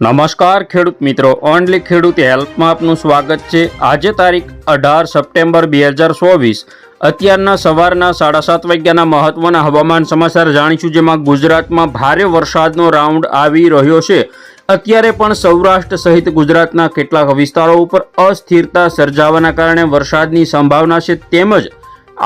નમસ્કાર ખેડૂત મિત્રો, ઓનલી ખેડૂત હેલ્પમાં આપનું સ્વાગત છે. આજે તારીખ અઢાર સપ્ટેમ્બર બે હજાર ચોવીસ. અત્યારના સવારના સાડા સાત વાગ્યાના મહત્વના હવામાન સમાચાર જાણીશું, જેમાં ગુજરાતમાં ભારે વરસાદનો રાઉન્ડ આવી રહ્યો છે. અત્યારે પણ સૌરાષ્ટ્ર સહિત ગુજરાતના કેટલાક વિસ્તારો ઉપર અસ્થિરતા સર્જાવાના કારણે વરસાદની સંભાવના છે. તેમજ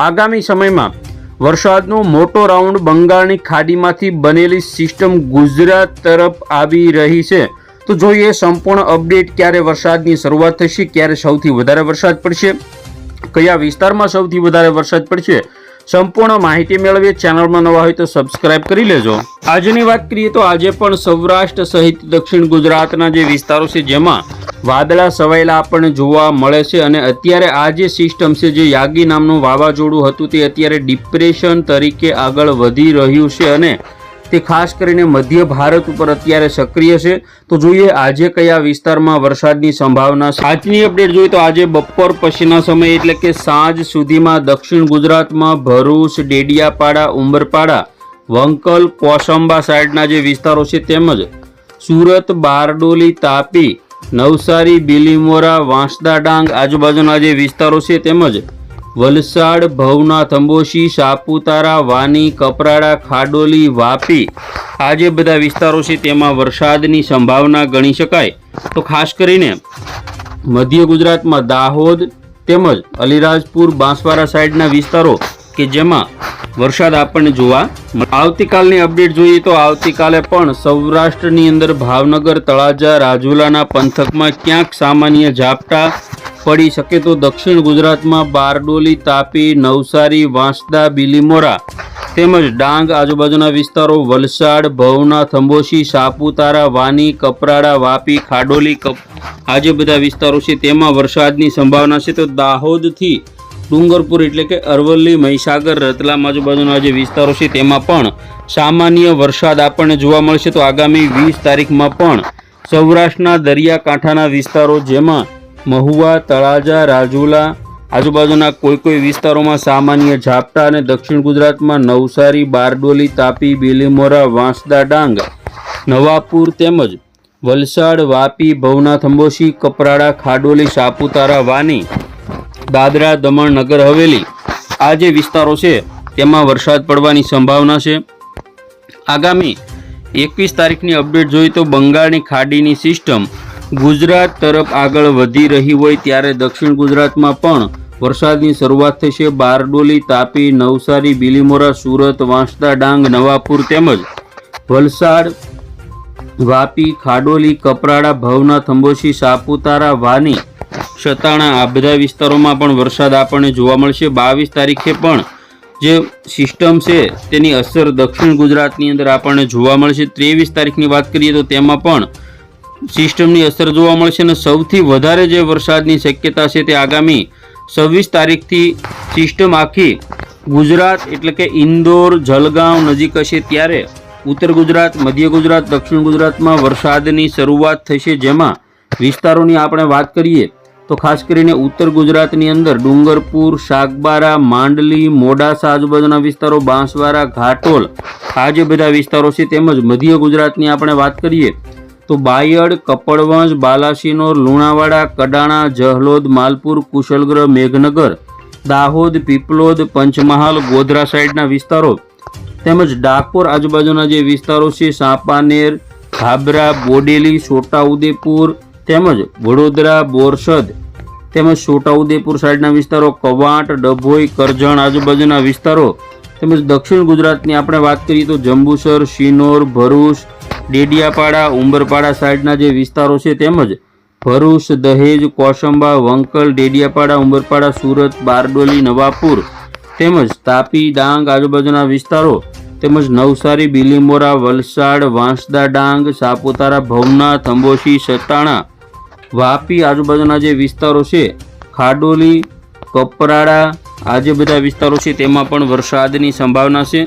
આગામી સમયમાં વરસાદનો મોટો રાઉન્ડ બંગાળની ખાડીમાંથી બનેલી સિસ્ટમ ગુજરાત તરફ આવી રહી છે. તો જોઈએ સંપૂર્ણ અપડેટ ક્યારે વરસાદની શરૂઆત થશે, ક્યારે સૌથી વધારે વરસાદ પડશે, કયા વિસ્તારમાં સૌથી વધારે વરસાદ પડશે, સંપૂર્ણ માહિતી મેળવીએ. ચેનલમાં નવા હોય તો સબસ્ક્રાઇબ કરી લેજો. આજની વાત કરીએ તો આજે પણ સૌરાષ્ટ્ર સહિત દક્ષિણ ગુજરાતના જે વિસ્તારો છે, જેમાં વાદળા સવાયેલા આપણને જોવા મળે છે અને અત્યારે આ જે સિસ્ટમ છે, જે યાગી નામનું વાવાઝોડું હતું, તે અત્યારે ડિપ્રેશન તરીકે આગળ વધી રહ્યું છે અને તે ખાસ કરીને મધ્ય ભારત ઉપર અત્યારે સક્રિય છે. તો જોઈએ આજે કયા વિસ્તારમાં વરસાદની સંભાવના આજની અપડેટ જોઈએ તો આજે બપોર પછીના સમય એટલે કે સાંજ સુધીમાં દક્ષિણ ગુજરાતમાં ભરૂચ, ડેડિયાપાડા, ઉંબરપાડા, વંકલ કોસંબા સાઈડના જે વિસ્તારો છે તેમજ સુરત, બારડોલી, તાપી, નવસારી, બિલીમોરા, વાંસદા ડાંગ આજુબાજુના જે વિસ્તારો છે તેમજ વલસાડ, ભવનાથ, અંબોશી, સાપુતારા, વાની, કપરાડા, ખાડોલી, વાપી આ જે બધા વિસ્તારો છે તેમાં વરસાદની સંભાવના ગણી શકાય. તો ખાસ કરીને મધ્ય ગુજરાતમાં દાહોદ તેમજ અલીરાજપુર, બાંસવાડા સાઈડના વિસ્તારો કે જેમાં વરસાદ આપણને જોવા આવતીકાલની અપડેટ જોઈએ તો આવતીકાલે પણ સૌરાષ્ટ્રની અંદર ભાવનગર, તળાજા, રાજુલાના પંથકમાં ક્યાંક સામાન્ય ઝાપટા પડી શકે તો દક્ષિણ ગુજરાતમાં બારડોલી, તાપી, નવસારી, વાંસદા, બિલીમોરા તેમજ ડાંગ આજુબાજુના વિસ્તારો વલસાડ ભવનાથ અંબોશી સાપુતારા, વાની, કપરાડા, વાપી, ખાડોલી, કપ આ જે બધા વિસ્તારો છે તેમાં વરસાદની સંભાવના છે. તો દાહોદથી ડુંગરપુર એટલે કે અરવલ્લી, મહીસાગર, રતલામ આજુબાજુના જે વિસ્તારો છે તેમાં પણ સામાન્ય વરસાદ આપણને જોવા મળશે. તો આગામી વીસ તારીખમાં પણ સૌરાષ્ટ્રના દરિયાકાંઠાના વિસ્તારો જેમાં મહુવા, તળાજા, રાજુલા આજુબાજુના કોઈ કોઈ વિસ્તારોમાં સામાન્ય ઝાપટા અને દક્ષિણ ગુજરાતમાં નવસારી, બારડોલી, તાપી, બિલીમોરા, વાંસદા ડાંગ, નવાપુર તેમજ વલસાડ, વાપી, ભવનાથ અંબોશી કપરાડા, ખાડોલી, સાપુતારા, વાની, દાદરા, દમણ, નગર, હવેલી આ જે વિસ્તારો છે તેમાં વરસાદ પડવાની સંભાવના છે. આગામી એકવીસ તારીખની અપડેટ જોઈએ તો બંગાળની ખાડીની સિસ્ટમ ગુજરાત તરફ આગળ વધી રહી હોય ત્યારે દક્ષિણ ગુજરાતમાં પણ વરસાદની શરૂઆત થશે. બારડોલી, તાપી, નવસારી, બિલીમોરા, સુરત, વાંસદા, ડાંગ, નવાપુર તેમજ વલસાડ, વાપી, ખાડોલી, કપરાડા, ભવના થંબોશી સાપુતારા, વાની, સતાણા આ બધા વિસ્તારોમાં પણ વરસાદ આપણને જોવા મળશે. બાવીસ તારીખે પણ જે સિસ્ટમ છે તેની અસર દક્ષિણ ગુજરાતની અંદર આપણને જોવા મળશે. ત્રેવીસ તારીખની વાત કરીએ તો તેમાં પણ સિસ્ટમની અસર જોવા મળશે અને સૌથી વધારે જે વરસાદની શક્યતા છે તે આગામી છવ્વીસ તારીખથી સિસ્ટમ આખી ગુજરાત એટલે કે ઇન્દોર, જલગાંવ નજીક હશે ત્યારે ઉત્તર ગુજરાત, મધ્ય ગુજરાત, દક્ષિણ ગુજરાતમાં વરસાદની શરૂઆત થશે. જેમાં વિસ્તારોની આપણે વાત કરીએ તો ખાસ કરીને ઉત્તર ગુજરાતની અંદર ડુંગરપુર શાકબારા માંડલી મોડાસા આજુબાજુના વિસ્તારો, બાંસવાડા, ઘાટોલ આ જે બધા વિસ્તારો છે તેમજ મધ્ય ગુજરાતની આપણે વાત કરીએ તો બાયડ, કપડવંજ, બાલાસિનોર, લુણાવાડા, કડાણા, જહલોદ, માલપુર કુશલગ્રહ મેઘનગર, દાહોદ, પીપલોદ, પંચમહાલ, ગોધરા સાઈડના વિસ્તારો તેમજ ડાકોર આજુબાજુના જે વિસ્તારો છે, સાપાનેર ખાબરા બોડેલી, છોટાઉદેપુર તેમજ વડોદરા, બોરસદ તેમજ છોટાઉદેપુર સાઈડના વિસ્તારો, કવાંટ, ડભોઈ, કરજણ આજુબાજુના વિસ્તારો તેમજ દક્ષિણ ગુજરાતની આપણે વાત કરીએ તો જંબુસર, શિનોર, ભરૂચ ડેડિયાપાડા, ઉંબરપાડા સાઈડના જે વિસ્તારો છે તેમજ ભરૂચ, દહેજ, કોસંબા, વંકલ, ડેડિયાપાડા, ઉંબરપાડા, સુરત, બારડોલી, નવાપુર તેમજ તાપી, ડાંગ આજુબાજુના વિસ્તારો તેમજ નવસારી, બિલીમોરા, વલસાડ, વાંસદા ડાંગ, સાપુતારા, ભવનાથ, અંબોશી સતાણા વાપી આજુબાજુના જે વિસ્તારો છે, ખાડોલી, કપરાડા આ જે બધા વિસ્તારો છે તેમાં પણ વરસાદની સંભાવના છે.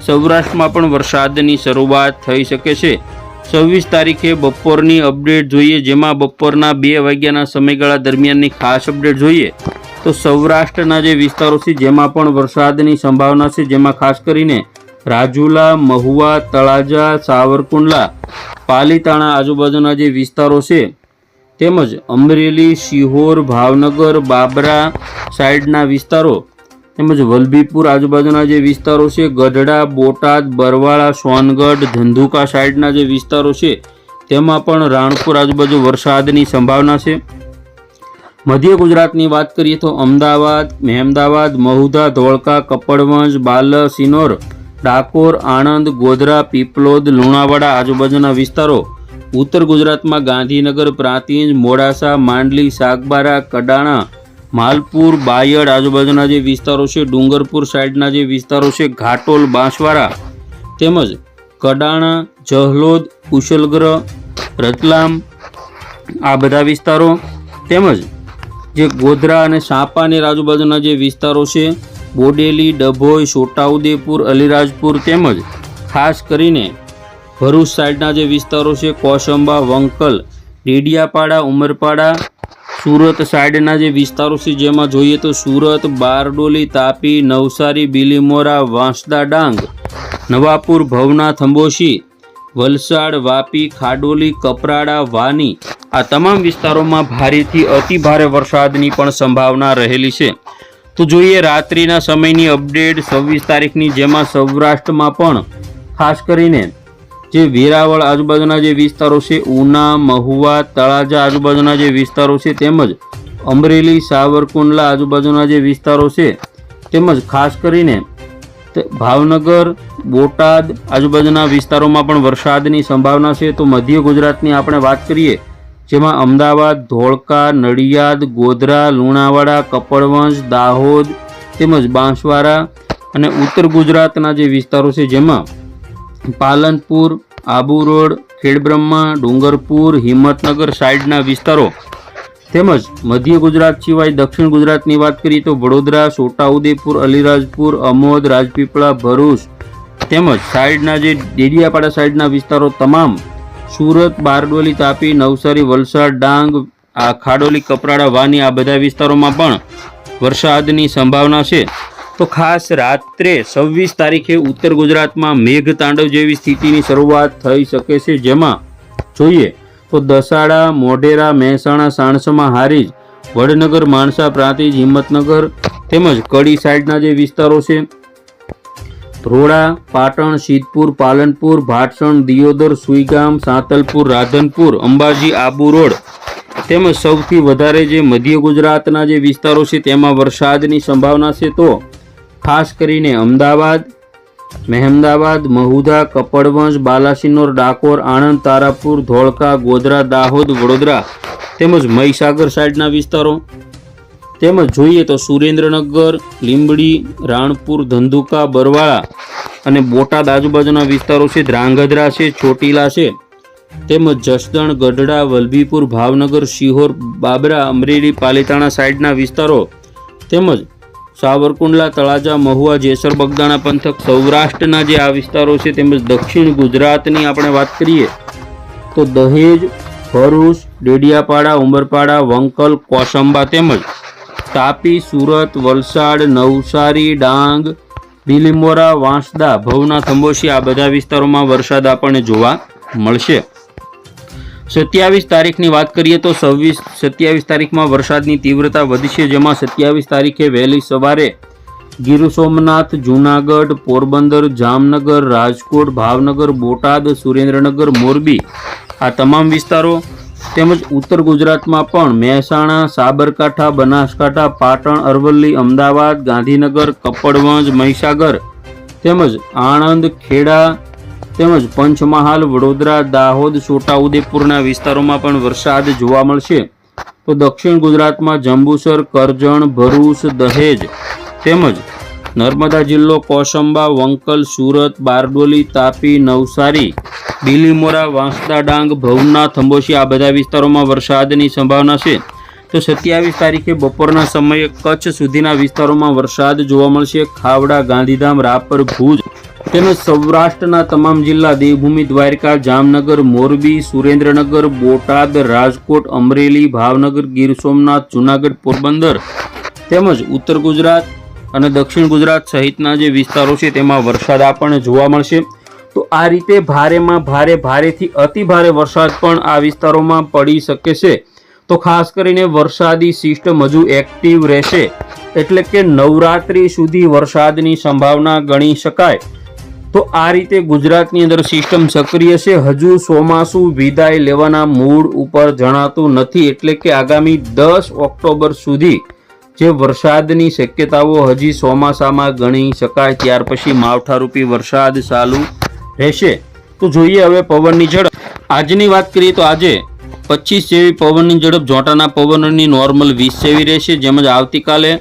સૌરાષ્ટ્રમાં પણ વરસાદની શરૂઆત થઈ શકે છે. છવ્વીસ તારીખે બપોરની અપડેટ જોઈએ, જેમાં બપોરના બે વાગ્યાના સમયગાળા દરમિયાનની ખાસ અપડેટ જોઈએ. તો સૌરાષ્ટ્રના જે વિસ્તારો છે, જેમાં પણ વરસાદની સંભાવના છે, જેમાં ખાસ કરીને રાજુલા, મહુવા, તળાજા, સાવરકુંડલા, પાલીતાણા આજુબાજુના જે વિસ્તારો છે, તેમજ અમરેલી, શિહોર, ભાવનગર, બાબરા સાઈડના વિસ્તારો તેમજ વલભીપુર આજુબાજુના જે વિસ્તારો છે, ગઢડા, બોટાદ, બરવાળા, સોનગઢ, ધંધુકા સાઈડના જે વિસ્તારો છે, તેમાં પણ રાણપુર આજુબાજુ વરસાદની સંભાવના છે. મધ્ય ગુજરાતની વાત કરીએ તો અમદાવાદ, મહેમદાવાદ, મહુધા, ધોળકા, કપડવંજ બાલસિનોર ડાકોર, આણંદ, ગોધરા, પીપલોદ, લુણાવાડા આજુબાજુના વિસ્તારો ઉત્તર ગુજરાતમાં ગાંધીનગર, પ્રાંતિજ, મોડાસા, માંડલી, સાગબારા, કડાણા માલપુર, બાયડ આજુબાજુના જે વિસ્તારો છે, ડુંગરપુર સાઈડના જે વિસ્તારો છે, ઘાટોલ, બાંસવાડા તેમજ કડાણા, જહલોદ કુશલગ્રહ રતલામ આ બધા વિસ્તારો તેમજ જે ગોધરા અને સાપાનેર આજુબાજુના જે વિસ્તારો છે, બોડેલી, ડભોઈ, છોટાઉદેપુર, અલીરાજપુર તેમજ ખાસ કરીને ભરૂચ સાઈડના જે વિસ્તારો છે, કોસંબા, વંકલ, ડેડિયાપાડા, ઉમરપાડા સુરત સાઈડના જે વિસ્તારો છે, જેમાં જોઈએ તો સુરત, બારડોલી, તાપી, નવસારી, બિલીમોરા, વાંસદા ડાંગ, નવાપુર ભવના અંબોશી, વલસાડ, વાપી, ખાડોલી, કપરાડા, વાની આ તમામ વિસ્તારોમાં ભારેથી અતિ ભારે વરસાદની પણ સંભાવના રહેલી છે. તો જોઈએ રાત્રિના સમયની અપડેટ છવ્વીસ તારીખની, જેમાં સૌરાષ્ટ્રમાં પણ ખાસ કરીને જે વેરાવળ આજુબાજુના જે વિસ્તારો છે, ઉના, મહુવા, તળાજા આજુબાજુના જે વિસ્તારો છે, તેમજ અમરેલી, સાવરકુંડલા આજુબાજુના જે વિસ્તારો છે, તેમજ ખાસ કરીને ભાવનગર, બોટાદ આજુબાજુના વિસ્તારોમાં પણ વરસાદની સંભાવના છે. તો મધ્ય ગુજરાતની આપણે વાત કરીએ, જેમાં અમદાવાદ, ધોળકા, નડિયાદ, ગોધરા, લુણાવાડા, કપડવંશ, દાહોદ તેમજ બાંસવાડા અને ઉત્તર ગુજરાતના જે વિસ્તારો છે, જેમાં પાલનપુર, આબુ રોડ, ખેડબ્રહ્મા, ડુંગરપુર, હિંમતનગર સાઈડના વિસ્તારો. તેમજ મધ્ય ગુજરાત સિવાય દક્ષિણ ગુજરાતની વાત કરીએ તો વડોદરા, છોટાઉદેપુર, અલીરાજપુર, અમોદ, રાજપીપળા, ભરૂચ તેમજ સાઈડના જે ડેડિયાપાડા સાઈડના વિસ્તારો તમામ સુરત, બારડોલી, તાપી, નવસારી, વલસાડ, ડાંગ, આ ખાડોલી, કપરાડા, વાની આ બધા વિસ્તારોમાં પણ વરસાદની સંભાવના છે. તો ખાસ રાત્રે છવ્વીસ તારીખે ઉત્તર ગુજરાતમાં મેઘ તાંડવ જેવી સ્થિતિની શરૂઆત થઈ શકે છે. જેમાં જોઈએ તો દસાડા, મોઢેરા, મહેસાણા, સાણસમા હારીજ, વડનગર, માણસા, પ્રાંતિજ, હિંમતનગર તેમજ કડી સાઈડના જે વિસ્તારો છે ધ્રોડા પાટણ સિદ્ધપુર પાલનપુર, ભાટસણ, દિયોદર, સુઈગામ, સાંતલપુર, રાધનપુર, અંબાજી, આબુ રોડ તેમજ સૌથી વધારે જે મધ્ય ગુજરાતના જે વિસ્તારો છે તેમાં વરસાદની સંભાવના છે તો ખાસ કરીને અમદાવાદ, મહેમદાવાદ, મહુધા કપડવંજ બાલાસિનોર, ડાકોર, આણંદ, તારાપુર, ધોળકા, ગોધરા, દાહોદ, વડોદરા તેમજ મહીસાગર સાઈડના વિસ્તારો. તેમજ જોઈએ તો સુરેન્દ્રનગર, લીંબડી, રાણપુર, ધંધુકા, બરવાળા અને બોટાદ આજુબાજુના વિસ્તારો છે. ધ્રાંગધ્રા છે, ચોટીલા છે, તેમજ જસદણ, ગઢડા, વલભીપુર, ભાવનગર, શિહોર, બાબરા, અમરેલી, પાલીતાણા સાઈડના વિસ્તારો તેમજ સાવરકુંડલા, તળાજા, મહુવા, જેસર, બગદાણા પંથક, સૌરાષ્ટ્રના જે આ વિસ્તારો છે તેમજ દક્ષિણ ગુજરાતની આપણે વાત કરીએ, તો દહેજ, ભરૂચ, ડેડિયાપાડા, ઉમરપાડા, વંકલ, કોસંબા તેમજ તાપી, સુરત, વલસાડ, નવસારી, ડાંગ બિલીમોરા વાંસદા ભવના થંબોશી આ બધા વિસ્તારોમાં વરસાદ આપણને જોવા મળશે. સત્યાવીસ તારીખની વાત કરીએ તો છવ્વીસ, સત્યાવીસ તારીખમાં વરસાદની તીવ્રતા વધશે જેમાં સત્યાવીસ તારીખે વહેલી સવારે ગીર સોમનાથ, જૂનાગઢ, પોરબંદર, જામનગર, રાજકોટ, ભાવનગર, બોટાદ, સુરેન્દ્રનગર, મોરબી આ તમામ વિસ્તારો તેમજ ઉત્તર ગુજરાતમાં પણ મહેસાણા, સાબરકાંઠા, બનાસકાંઠા, પાટણ, અરવલ્લી, અમદાવાદ, ગાંધીનગર, કપડવંજ, મહીસાગર તેમજ આણંદ, ખેડા તેમજ પંચમહાલ, વડોદરા, દાહોદ છોટાઉદેપુરના વિસ્તારોમાં પણ વરસાદ જોવા મળશે. તો દક્ષિણ ગુજરાતમાં જંબુસર, કરજણ, ભરૂચ, દહેજ તેમજ નર્મદા જિલ્લો, કોસંબા, વંકલ, સુરત, બારડોલી, તાપી, નવસારી, બિલીમોરા, વાંસદા ડાંગ, ભવના થંબોશી આ બધા વિસ્તારોમાં વરસાદની સંભાવના છે. તો સત્યાવીસ તારીખે બપોરના સમયે કચ્છ સુધીના વિસ્તારોમાં વરસાદ જોવા મળશે. ખાવડા, ગાંધીધામ, રાપર, ભુજ તેમજ સૌરાષ્ટ્રના તમામ જિલ્લા દેવભૂમિ, દ્વારકા, જામનગર, મોરબી, સુરેન્દ્રનગર, બોટાદ, રાજકોટ, અમરેલી, ભાવનગર, ગીર સોમનાથ, જૂનાગઢ, પોરબંદર તેમજ ઉત્તર ગુજરાત અને દક્ષિણ ગુજરાત સહિતના જે વિસ્તારો છે તેમાં વરસાદ આપણને જોવા મળશે. તો આ રીતે ભારેમાં ભારે ભારેથી અતિ ભારે વરસાદ પણ આ વિસ્તારોમાં પડી શકે છે. તો ખાસ કરીને વરસાદી સિસ્ટમ હજુ એક્ટિવ રહેશે. એટલે કે નવરાત્રી સુધી વરસાદની સંભાવના ગણી શકાય. તો આ રીતે ગુજરાતની અંદર સિસ્ટમ સક્રિય છે. હજુ ચોમાસું વિદાય લેવાના મૂળ ઉપર જણાતું નથી. એટલે કે આગામી દસ ઓક્ટોબર સુધી જે વરસાદની શક્યતાઓ હજી ચોમાસામાં ગણી શકાય, ત્યાર પછી માવઠારૂપી વરસાદ ચાલુ રહેશે. તો જોઈએ હવે પવનની ઝડપ. આજની વાત કરીએ તો આજે પચીસ જેવી પવનની ઝડપ, જોટાના પવનની નોર્મલ વીસ જેવી રહેશે. જેમ જ આવતીકાલે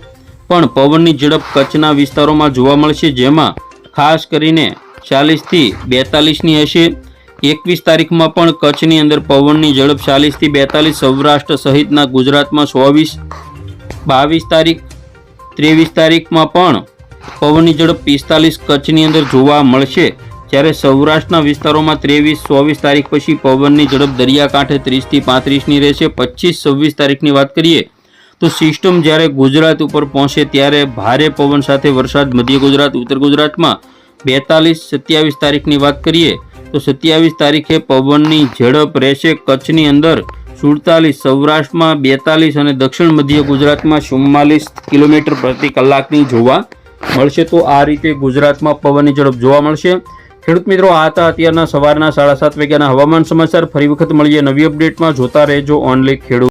પણ પવનની ઝડપ કચ્છના વિસ્તારોમાં જોવા મળશે. જેમાં ખાસ કરીને ચાલીસથી બેતાલીસની હશે. એકવીસ તારીખમાં પણ કચ્છની અંદર પવનની ઝડપ ચાલીસથી બેતાલીસ, સૌરાષ્ટ્ર સહિતના ગુજરાતમાં ચોવીસ, બાવીસ તારીખ, ત્રેવીસ તારીખમાં પણ પવનની ઝડપ પિસ્તાલીસ કચ્છની અંદર જોવા મળશે. જ્યારે સૌરાષ્ટ્રના વિસ્તારોમાં ત્રેવીસ, ચોવીસ તારીખ પછી પવનની ઝડપ દરિયાકાંઠે ત્રીસથી પાંત્રીસની રહેશે. પચીસ, છવ્વીસ તારીખની વાત કરીએ તો સિસ્ટમ જ્યારે ગુજરાત ઉપર પહોંચે ત્યારે ભારે પવન સાથે વરસાદ મધ્ય ગુજરાત, ઉત્તર ગુજરાતમાં. બેતાલીસ, સત્યાવીસ તારીખની વાત કરીએ, તો સત્યાવીસ તારીખે પવનની ઝડપ રહેશે કચ્છની અંદર. સુડતાલીસ, સૌરાષ્ટ્રમાં બેતાલીસ અને દક્ષિણ મધ્ય ગુજરાતમાં ચુમ્માલીસ કિલોમીટર પ્રતિ કલાકની જોવા મળશે. તો આ રીતે ગુજરાતમાં પવનની ઝડપ જોવા મળશે. ખેડૂત મિત્રો, આ હતા અત્યારના સવારના સાડા સાત વાગ્યાના હવામાન સમાચાર. ફરી વખત મળીએ નવી અપડેટમાં. જોતા રહેજો ઓનલી ખેડૂત.